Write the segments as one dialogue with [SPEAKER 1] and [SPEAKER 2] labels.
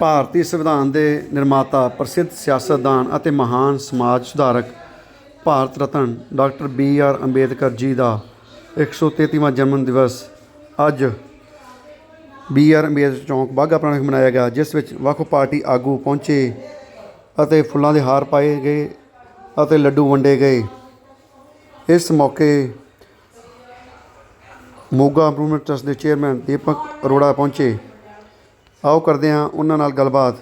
[SPEAKER 1] ਭਾਰਤੀ ਸੰਵਿਧਾਨ ਦੇ ਨਿਰਮਾਤਾ, ਪ੍ਰਸਿੱਧ ਸਿਆਸਤਦਾਨ ਅਤੇ ਮਹਾਨ ਸਮਾਜ ਸੁਧਾਰਕ Bharat Ratna doctor B R Ambedkar ji ਦਾ 133ਵਾਂ ਜਨਮ ਦਿਵਸ ਅੱਜ ਬੀ ਆਰ ਅੰਬੇਦਕਰ ਚੌਂਕ ਬਾਘਾ ਪੁਰਾਣਾ ਵਿਖੇ ਮਨਾਇਆ ਗਿਆ, ਜਿਸ ਵਿੱਚ ਵੱਖ ਪਾਰਟੀ ਆਗੂ ਪਹੁੰਚੇ ਅਤੇ ਫੁੱਲਾਂ ਦੇ ਹਾਰ ਪਾਏ ਗਏ ਅਤੇ ਲੱਡੂ ਵੰਡੇ ਗਏ। ਇਸ ਮੌਕੇ ਮੋਗਾ ਇੰਪਰੂਵਮੈਂਟ ਟਰਸਟ ਦੇ ਚੇਅਰਮੈਨ ਦੀਪਕ ਅਰੋੜਾ ਪਹੁੰਚੇ। ਆਓ ਕਰਦੇ ਹਾਂ ਉਹਨਾਂ ਨਾਲ ਗੱਲਬਾਤ।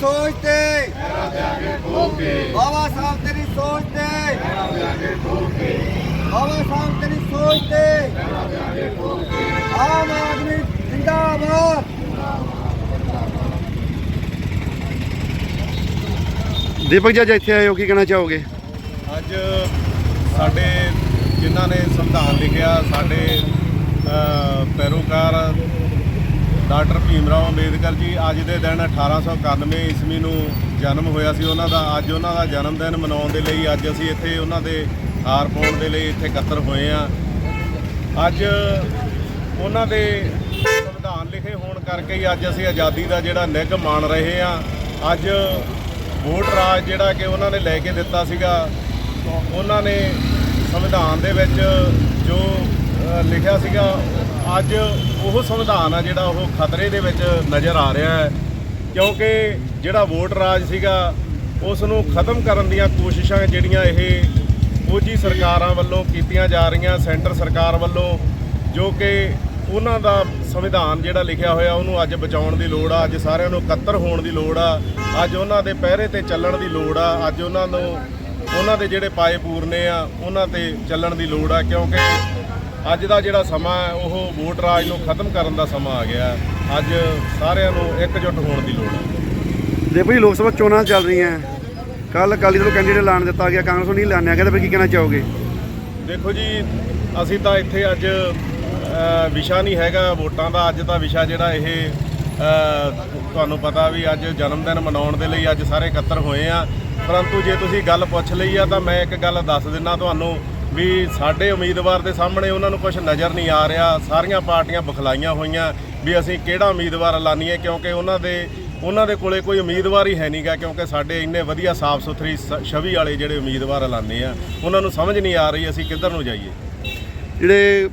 [SPEAKER 2] ਸੋਚ ਤੇ। ਬਾਬਾ ਸਾਹਿਬ ਤੇਰੀ ਸੋਚ ਤੇ। ਬਾਬਾ ਸਾਹਿਬ ਤੇਰੀ ਸੋਚ ਤੇ। ਆਮ ਆਦਮੀ ਜਿੰਦਾਬਾਦ।
[SPEAKER 1] ਦੀਪਕ ਜੀ ਅੱਜ ਇੱਥੇ ਆਏ ਹੋ ਕੀ ਕਹਿਣਾ ਚਾਹੋਗੇ?
[SPEAKER 3] ਅੱਜ ਸਾਡੇ ਜਿਨ੍ਹਾਂ ਨੇ ਸੰਵਿਧਾਨ ਲਿਖਿਆ ਸਾਡੇ ਪੈਰੋਕਾਰ ਡਾਕਟਰ ਭੀਮ ਰਾਓ ਅੰਬੇਦਕਰ ਜੀ, ਅੱਜ ਦੇ ਦਿਨ 1891 ਈਸਵੀ ਨੂੰ ਜਨਮ ਹੋਇਆ ਸੀ ਉਹਨਾਂ ਦਾ। ਅੱਜ ਉਹਨਾਂ ਦਾ ਜਨਮ ਦਿਨ ਮਨਾਉਣ ਦੇ ਲਈ ਅੱਜ ਅਸੀਂ ਇੱਥੇ ਉਹਨਾਂ ਦੇ ਹਾਰ ਪਾਉਣ ਦੇ ਲਈ ਇੱਥੇ ਇਕੱਤਰ ਹੋਏ ਆ ਅੱਜ ਉਹਨਾਂ ਦੇ ਸੰਵਿਧਾਨ ਲਿਖੇ ਹੋਣ ਕਰਕੇ ਹੀ ਅੱਜ ਅਸੀਂ ਆਜ਼ਾਦੀ ਦਾ ਜਿਹੜਾ ਨਿੱਘ ਮਾਣ ਰਹੇ ਆ ਅੱਜ ਵੋਟ ਰਾਜ ਜਿਹੜਾ ਕਿ ਉਹਨਾਂ ਨੇ ਲੈ ਕੇ ਦਿੱਤਾ ਸੀਗਾ, ਉਹਨਾਂ ਨੇ ਸੰਵਿਧਾਨ ਦੇ ਵਿੱਚ ਜੋ ਲਿਖਿਆ ਸੀਗਾ, ਅੱਜ ਉਹ ਸੰਵਿਧਾਨ ਆ ਜਿਹੜਾ ਉਹ ਖਤਰੇ ਦੇ ਵਿੱਚ ਨਜ਼ਰ ਆ ਰਿਹਾ ਹੈ, ਕਿਉਂਕਿ ਜਿਹੜਾ ਵੋਟ ਰਾਜ ਸੀਗਾ, ਉਸ ਨੂੰ ਖਤਮ ਕਰਨ ਦੀਆਂ ਕੋਸ਼ਿਸ਼ਾਂ ਜਿਹੜੀਆਂ ਇਹ ਫੌਜੀ ਸਰਕਾਰਾਂ ਵੱਲੋਂ ਕੀਤੀਆਂ ਜਾ ਰਹੀਆਂ, ਸੈਂਟਰ ਸਰਕਾਰ ਵੱਲੋਂ, ਜੋ ਕਿ ਉਹਨਾਂ ਦਾ ਸੰਵਿਧਾਨ ਜਿਹੜਾ ਲਿਖਿਆ ਹੋਇਆ, ਉਹਨੂੰ ਅੱਜ ਬਚਾਉਣ ਦੀ ਲੋੜ ਆ, ਅੱਜ ਸਾਰਿਆਂ ਨੂੰ ਇਕੱਤਰ ਹੋਣ ਦੀ ਲੋੜ ਆ, ਅੱਜ ਉਹਨਾਂ ਦੇ ਪਹਿਰੇ ਤੇ ਚੱਲਣ ਦੀ ਲੋੜ ਆ, ਅੱਜ ਉਹਨਾਂ ਨੂੰ, ਉਹਨਾਂ ਦੇ ਜਿਹੜੇ ਪਾਏ ਪੂਰਨੇ ਆ, ਉਹਨਾਂ ਤੇ ਚੱਲਣ ਦੀ ਲੋੜ ਆ, ਕਿਉਂਕਿ ਅੱਜ ਦਾ ਜਿਹੜਾ ਸਮਾਂ ਹੈ ਉਹ ਵੋਟ ਰਾਜ ਨੂੰ ਖਤਮ ਕਰਨ ਦਾ ਸਮਾਂ ਆ ਗਿਆ ਅੱਜ ਸਾਰਿਆਂ ਨੂੰ ਇਕਜੁੱਟ ਹੋਣ ਦੀ ਲੋੜ ਆ
[SPEAKER 1] ਦੀਪਕ ਜੀ ਲੋਕ ਸਭਾ ਚੋਣਾਂ ਚੱਲ ਰਹੀਆਂ ਕੱਲ ਅਕਾਲੀ ਦਲ ਕੈਂਡੀਡੇਟ ਐਲਾਨ ਦਿੱਤਾ ਗਿਆ ਕਾਂਗਰਸ ਨੂੰ ਨਹੀਂ ਐਲਾਨਿਆ ਗਿਆ ਤਾਂ ਫਿਰ ਕੀ ਕਹਿਣਾ ਚਾਹੋਗੇ?
[SPEAKER 3] ਦੇਖੋ ਜੀ ਅਸੀਂ ਤਾਂ ਇੱਥੇ ਅੱਜ ਵਿਸ਼ਾ ਨਹੀਂ ਹੈਗਾ ਵੋਟਾਂ ਦਾ। ਅੱਜ ਦਾ ਵਿਸ਼ਾ ਜਿਹੜਾ ਇਹ ਤੁਹਾਨੂੰ ਪਤਾ ਵੀ ਅੱਜ ਜਨਮ ਦਿਨ ਮਨਾਉਣ ਦੇ ਲਈ ਅੱਜ ਸਾਰੇ ਇਕੱਤਰ ਹੋਏ ਆ। ਪਰੰਤੂ ਜੇ ਤੁਸੀਂ ਗੱਲ ਪੁੱਛ ਲਈ ਆ ਤਾਂ ਮੈਂ ਇੱਕ ਗੱਲ ਦੱਸ ਦਿੰਨਾ ਤੁਹਾਨੂੰ। ਵੀ ਸਾਡੇ ਉਮੀਦਵਾਰ ਦੇ ਸਾਹਮਣੇ ਉਹਨਾਂ ਨੂੰ ਕੁਝ ਨਜ਼ਰ ਨਹੀਂ ਆ ਰਿਹਾ। ਸਾਰੀਆਂ ਪਾਰਟੀਆਂ ਬਖਲਾਈਆਂ ਹੋਈਆਂ ਵੀ ਅਸੀਂ ਕਿਹੜਾ ਉਮੀਦਵਾਰ ਐਲਾਨੀਏ ਕਿਉਂਕਿ ਉਹਨਾਂ ਦੇ ਉਹਨਾਂ ਦੇ ਕੋਲੇ ਕੋਈ ਉਮੀਦਵਾਰ ਹੀ ਹੈ ਨਹੀਂਗਾ ਕਿਉਂਕਿ ਸਾਡੇ ਇੰਨੇ ਵਧੀਆ ਸਾਫ਼ ਸੁਥਰੀ ਛਵੀ ਵਾਲੇ ਜਿਹੜੇ ਉਮੀਦਵਾਰ ਐਲਾਨੇ ਆ ਉਹਨਾਂ ਨੂੰ ਸਮਝ ਨਹੀਂ ਆ ਰਹੀ ਅਸੀਂ ਕਿੱਧਰ ਨੂੰ ਜਾਈਏ।
[SPEAKER 1] ਜਿਹੜੇ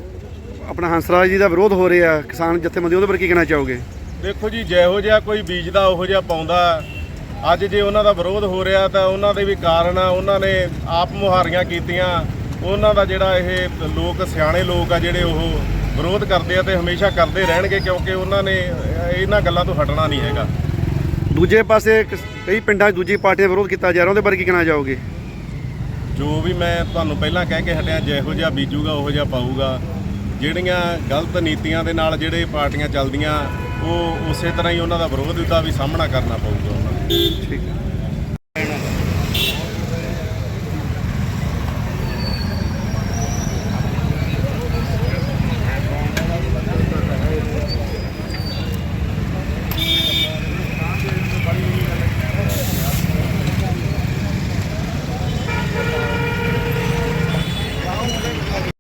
[SPEAKER 1] ਆਪਣਾ ਹੰਸਰਾਜ ਜੀ ਦਾ ਵਿਰੋਧ ਹੋ ਰਿਹਾ ਕਿਸਾਨ ਜਥੇਬੰਦੀ ਉਹਦੇ ਬਾਰੇ ਕੀ ਕਹਿਣਾ ਚਾਹੋਗੇ?
[SPEAKER 3] ਦੇਖੋ ਜੀ ਜਿਹੋ ਜਿਹਾ ਕੋਈ ਬੀਜਦਾ ਉਹੋ ਜਿਹਾ ਪਾਉਂਦਾ ਅੱਜ ਜੇ ਉਹਨਾਂ ਦਾ ਵਿਰੋਧ ਹੋ ਰਿਹਾ ਤਾਂ ਉਹਨਾਂ ਦੇ ਵੀ ਕਾਰਨ ਆ ਉਹਨਾਂ ਨੇ ਆਪ ਮੁਹਾਰੀਆਂ ਕੀਤੀਆਂ। ਉਹਨਾਂ ਦਾ ਜਿਹੜਾ ਇਹ ਲੋਕ ਸਿਆਣੇ ਲੋਕ ਆ ਜਿਹੜੇ ਉਹ ਵਿਰੋਧ ਕਰਦੇ ਆ ਤੇ ਹਮੇਸ਼ਾ ਕਰਦੇ ਰਹਿਣਗੇ ਕਿਉਂਕਿ ਉਹਨਾਂ ਨੇ ਇਹਨਾਂ ਗੱਲਾਂ ਤੋਂ ਹਟਣਾ ਨਹੀਂ ਹੈਗਾ।
[SPEAKER 1] ਦੂਜੇ ਪਾਸੇ ਕਈ ਪਿੰਡਾਂ 'ਚ ਦੂਜੀ ਪਾਰਟੀਆਂ ਦਾ ਵਿਰੋਧ ਕੀਤਾ ਜਾ ਰਿਹਾ ਉਹਦੇ ਬਾਰੇ ਕੀ ਕਹਿਣਾ ਚਾਹੋਗੇ?
[SPEAKER 3] ਜੋ ਵੀ ਮੈਂ ਤੁਹਾਨੂੰ ਪਹਿਲਾਂ ਕਹਿ ਕੇ ਹਟਿਆ ਜਿਹੋ ਜਿਹਾ ਬੀਜੂਗਾ ਉਹੋ ਜਿਹਾ ਪਾਊਗਾ। ਜਿਹੜੀਆਂ ਗਲਤ ਨੀਤੀਆਂ ਦੇ ਨਾਲ ਜਿਹੜੇ ਪਾਰਟੀਆਂ ਚੱਲਦੀਆਂ ਉਹ ਉਸੇ ਤਰ੍ਹਾਂ ਹੀ ਉਹਨਾਂ ਦਾ ਵਿਰੋਧ ਦਾ ਵੀ ਸਾਹਮਣਾ ਕਰਨਾ ਪਊਗਾ। ਉਹਨਾਂ ਨੂੰ
[SPEAKER 1] ਠੀਕ ਹੈ।